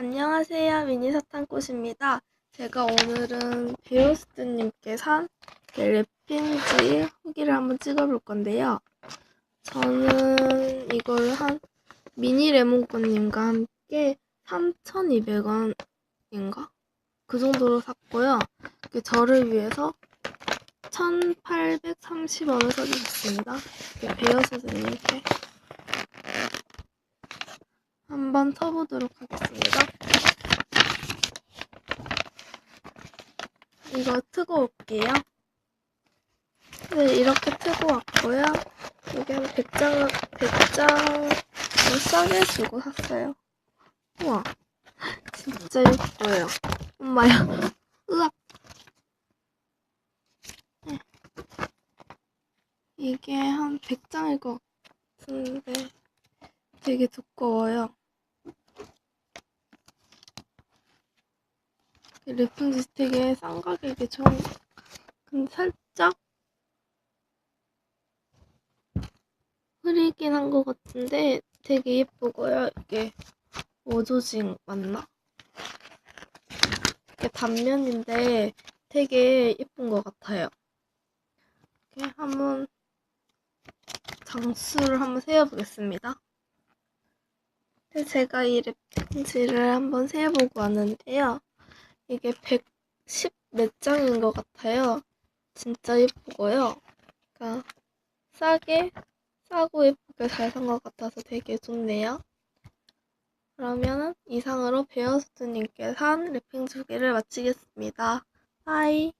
안녕하세요. 미니 사탕꽃입니다. 제가 오늘은 베어스트님께 산 랩핀지 후기를 한번 찍어볼 건데요. 저는 이걸 한 미니 레몬꽃님과 함께 3,200원인가? 그 정도로 샀고요. 이렇게 저를 위해서 1,830원을 써주셨습니다. 이렇게 베어스트님께 한번 쳐보도록 하겠습니다. 이거 트고 올게요. 네, 이렇게 트고 왔고요. 이게 한 100장, 100장을 싸게 주고 샀어요. 우와. 진짜 예뻐요. 엄마야. 으악. 네. 이게 한 100장일 것 같은데 되게 두꺼워요. 싼 가격에 좋은 근데 살짝 흐리긴 한 것 같은데 되게 예쁘고요. 이게 어조징 맞나? 이게 단면인데 되게 예쁜 것 같아요. 이렇게 한번 장수를 한번 세어보겠습니다. 네, 제가 이 랩핑지를 한번 세어보고 왔는데요. 이게 110 몇 장인 것 같아요. 진짜 예쁘고요. 그러니까 싸게 싸고 예쁘게 잘 산 것 같아서 되게 좋네요. 그러면은 이상으로 베어스트님께 산 랩핑 소개를 마치겠습니다. 바이.